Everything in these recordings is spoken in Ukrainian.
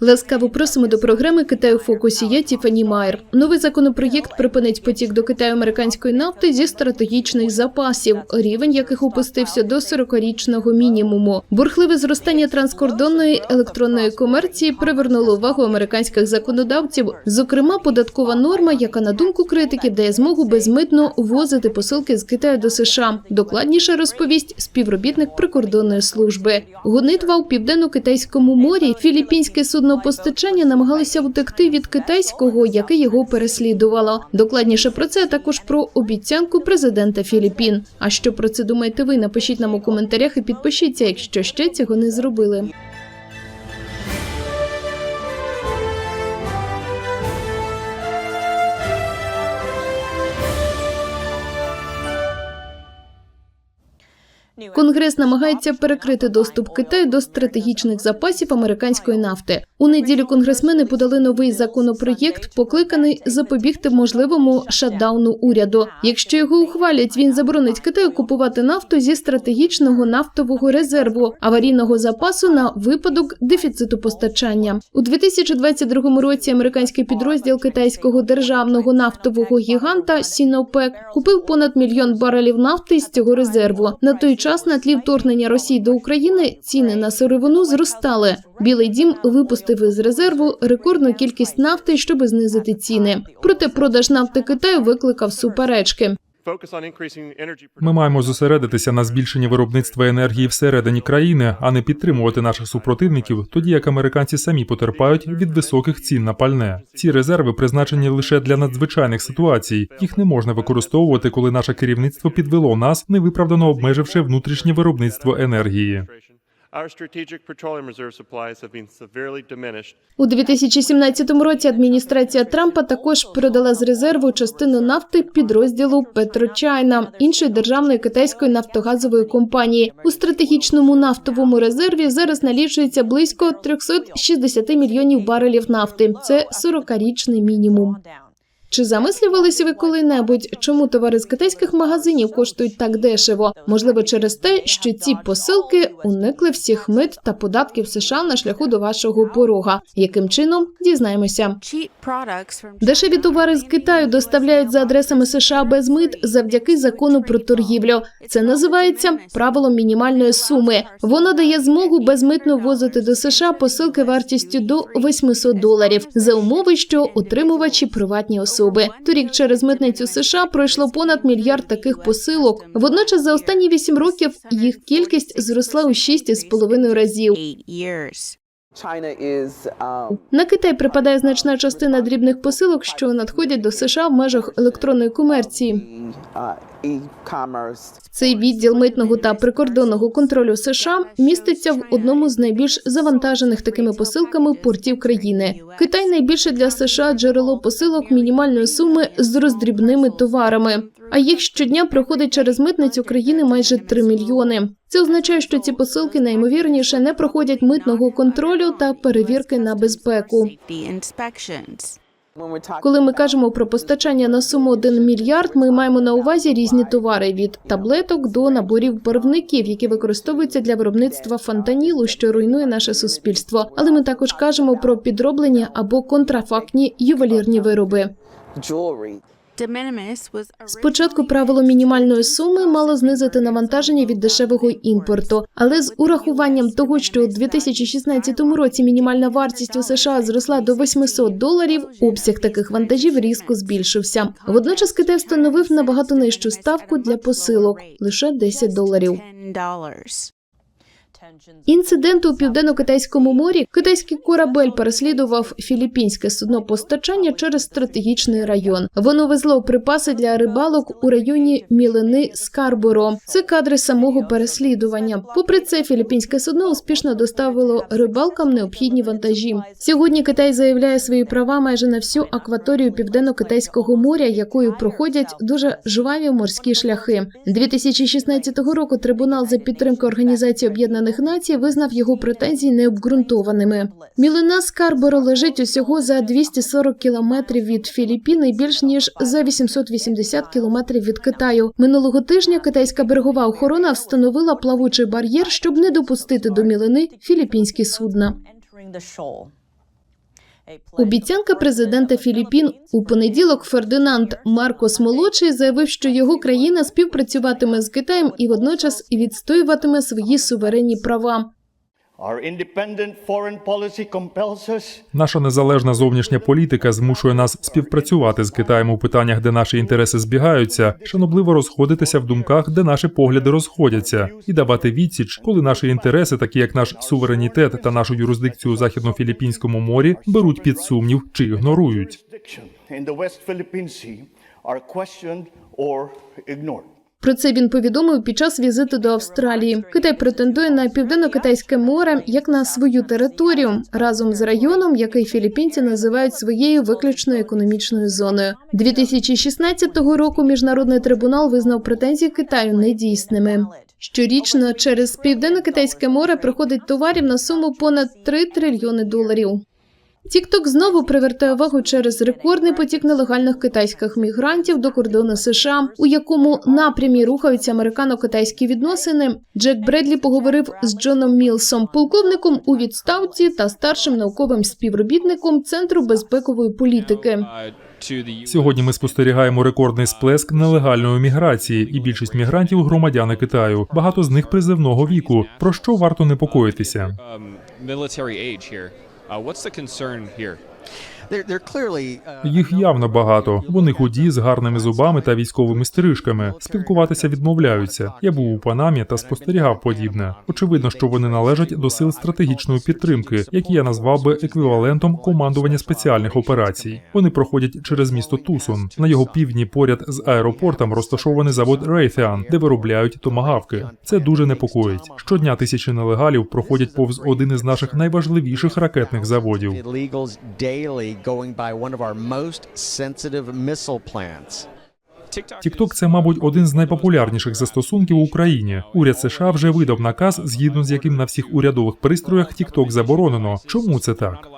Ласкаво просимо до програми Китай у фокусі. Я Тіфані Майер. Новий законопроєкт припинить потік до Китаю американської нафти зі стратегічних запасів, рівень яких опустився до 40-річного мінімуму. Бурхливе зростання транскордонної електронної комерції привернуло увагу американських законодавців. Зокрема, податкова норма, яка на думку критиків дає змогу безмитно ввозити посилки з Китаю до США. Докладніше розповість співробітник прикордонної служби. Гонитва у південно-китайському морі. Філіппінське суднопостачання намагалися втекти від китайського, яке його переслідувало. Докладніше про це також про обіцянку президента Філіппін. А що про це думаєте ви? Напишіть нам у коментарях і підпишіться, якщо ще цього не зробили. Конгрес намагається перекрити доступ Китаю до стратегічних запасів американської нафти. У неділю конгресмени подали новий законопроєкт, покликаний запобігти можливому шатдауну уряду. Якщо його ухвалять, він заборонить Китаю купувати нафту зі стратегічного нафтового резерву аварійного запасу на випадок дефіциту постачання. У 2022 році американський підрозділ китайського державного нафтового гіганта Сінопек купив понад мільйон барелів нафти з цього резерву. На той час на тлі вторгнення Росії до України ціни на сировину зростали. Білий дім випустив із резерву рекордну кількість нафти, щоб знизити ціни. Проте продаж нафти Китаю викликав суперечки. Ми маємо зосередитися на збільшенні виробництва енергії всередині країни, а не підтримувати наших супротивників, тоді як американці самі потерпають від високих цін на пальне. Ці резерви призначені лише для надзвичайних ситуацій. Їх не можна використовувати, коли наше керівництво підвело нас, невиправдано обмеживши внутрішнє виробництво енергії. Our strategic petroleum reserve supplies have been severely diminished. У 2017 році адміністрація Трампа також продала з резерву частину нафти підрозділу Петрочайна, іншої державної китайської нафтогазової компанії. У стратегічному нафтовому резерві зараз налічується близько 360 мільйонів барелів нафти. Це 40-річний мінімум. Чи замислювалися ви коли-небудь, чому товари з китайських магазинів коштують так дешево? Можливо, через те, що ці посилки уникли всіх мит та податків США на шляху до вашого порога. Яким чином дізнаємося? Дешеві товари з Китаю доставляють за адресами США без мит завдяки закону про торгівлю. Це називається правилом мінімальної суми. Воно дає змогу безмитно ввозити до США посилки вартістю до 800 доларів за умови, що отримувачі приватні особи. Торік через митницю США пройшло понад мільярд таких посилок. Водночас за останні вісім років їх кількість зросла у 6,5 разів. половиною разів. China um, На Китай припадає значна частина дрібних посилок, що надходять до США в межах електронної комерції. Цей відділ митного та прикордонного контролю США міститься в одному з найбільш завантажених такими посилками портів країни. Китай найбільше для США джерело посилок мінімальної суми з роздрібними товарами. А їх щодня проходить через митницю країни майже 3 мільйони. Це означає, що ці посилки найімовірніше не проходять митного контролю та перевірки на безпеку. Коли ми кажемо про постачання на суму 1 мільярд, ми маємо на увазі різні товари від таблеток до наборів барвників, які використовуються для виробництва фантанілу, що руйнує наше суспільство. Але ми також кажемо про підроблені або контрафактні ювелірні вироби. Спочатку правило мінімальної суми мало знизити навантаження від дешевого імпорту, але з урахуванням того, що у 2016 році мінімальна вартість у США зросла до 800 доларів, обсяг таких вантажів різко збільшився. Водночас Китай встановив набагато нижчу ставку для посилок лише 10 доларів. $10. Інцидент у південно-китайському морі китайський корабель переслідував філіппінське суднопостачання через стратегічний район. Воно везло припаси для рибалок у районі Мілини Скарборо. Це кадри самого переслідування. Попри це, філіппінське судно успішно доставило рибалкам необхідні вантажі. Сьогодні Китай заявляє свої права майже на всю акваторію південно-китайського моря, якою проходять дуже жваві морські шляхи. 2016 року трибунал за підтримки Організації Об'єднаних Націй визнав його претензії необґрунтованими. Мілина Скарборо лежить усього за 240 кілометрів від Філіппін більш ніж за 880 кілометрів від Китаю. Минулого тижня китайська берегова охорона встановила плавучий бар'єр, щоб не допустити до мілини філіппінські судна. Обіцянка президента Філіппін у понеділок Фердинанд Маркос молодший заявив, що його країна співпрацюватиме з Китаєм і водночас відстоюватиме свої суверенні права. Наша незалежна зовнішня політика змушує нас співпрацювати з Китаєм у питаннях, де наші інтереси збігаються, шанобливо розходитися в думках, де наші погляди розходяться, і давати відсіч, коли наші інтереси, такі як наш суверенітет та нашу юрисдикцію у західно-філіппінському морі, беруть під сумнів чи ігнорують. Про це він повідомив під час візиту до Австралії. Китай претендує на південно-китайське море як на свою територію разом з районом, який філіппінці називають своєю виключною економічною зоною. 2016 року міжнародний трибунал визнав претензії Китаю недійсними. Щорічно через південно-китайське море проходить товарів на суму понад 3 трильйони доларів. Тікток знову привертає увагу через рекордний потік нелегальних китайських мігрантів до кордону США, у якому напрямі рухаються американо-китайські відносини. Джек Бредлі поговорив з Джоном Мілсом, полковником у відставці та старшим науковим співробітником Центру безпекової політики. Сьогодні ми спостерігаємо рекордний сплеск нелегальної міграції, і більшість мігрантів громадяни Китаю. Багато з них призивного віку. Про що варто непокоїтися? Uh, what's the concern here? They're, they're clearly uh, Їх явно багато. Вони худі з гарними зубами та військовими стрижками. Спілкуватися відмовляються. Я був у Панамі та спостерігав подібне. Очевидно, що вони належать до сил стратегічної підтримки, які я назвав би еквівалентом командування спеціальних операцій. Вони проходять через місто Тусон. На його півдні поряд з аеропортом розташований завод Raytheon, де виробляють томагавки. Це дуже непокоїть. Щодня тисячі нелегалів проходять повз один із наших найважливіших ракетних заводів. Daily going by one of our most sensitive missile plants. TikTok. Це, мабуть, один з найпопулярніших застосунків в Україні. Уряд США вже видав наказ, згідно з яким на всіх урядових пристроях TikTok заборонено. Чому це так?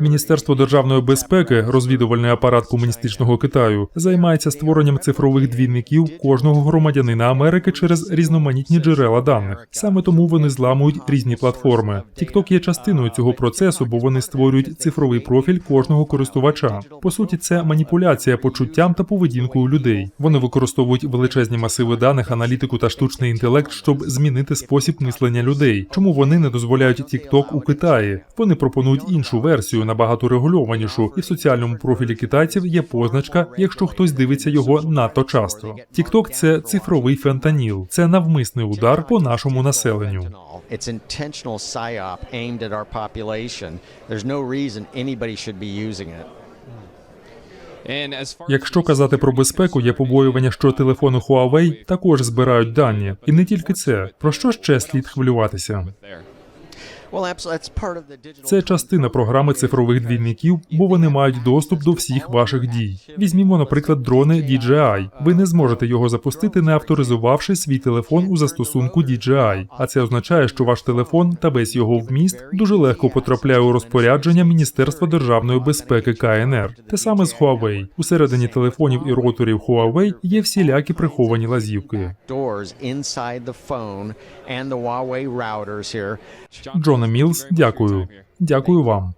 Міністерство державної безпеки, розвідувальний апарат комуністичного Китаю, займається створенням цифрових двійників кожного громадянина Америки через різноманітні джерела даних. Саме тому вони зламують різні платформи. TikTok є частиною цього процесу, бо вони створюють цифровий профіль кожного користувача. По суті, це маніпуляція почуттям та поведінкою людей. Вони використовують величезні масиви даних, аналітику та штучний інтелект, щоб змінити спосіб мислення людей. Чому вони не дозволяють TikTok у Китаї? Вони пропонують іншу версію, набагато регульованішу, і в соціальному профілі китайців є позначка, якщо хтось дивиться його надто часто. TikTok – це цифровий фентаніл, це навмисний удар по нашому населенню. It's intentional psyop aimed at our population. There's no reason anybody should be using it. And as far Якщо казати про безпеку, є побоювання, що телефони Huawei також збирають дані, і не тільки це. Про що ще слід хвилюватися? Це частина програми цифрових двійників, бо вони мають доступ до всіх ваших дій. Візьмімо, наприклад, дрони DJI. Ви не зможете його запустити, не авторизувавши свій телефон у застосунку DJI. А це означає, що ваш телефон та весь його вміст дуже легко потрапляє у розпорядження Міністерства державної безпеки КНР. Те саме з Huawei. Усередині телефонів і роутерів Huawei є всілякі приховані лазівки. Doors Джона Мілс, дякую. Дякую вам.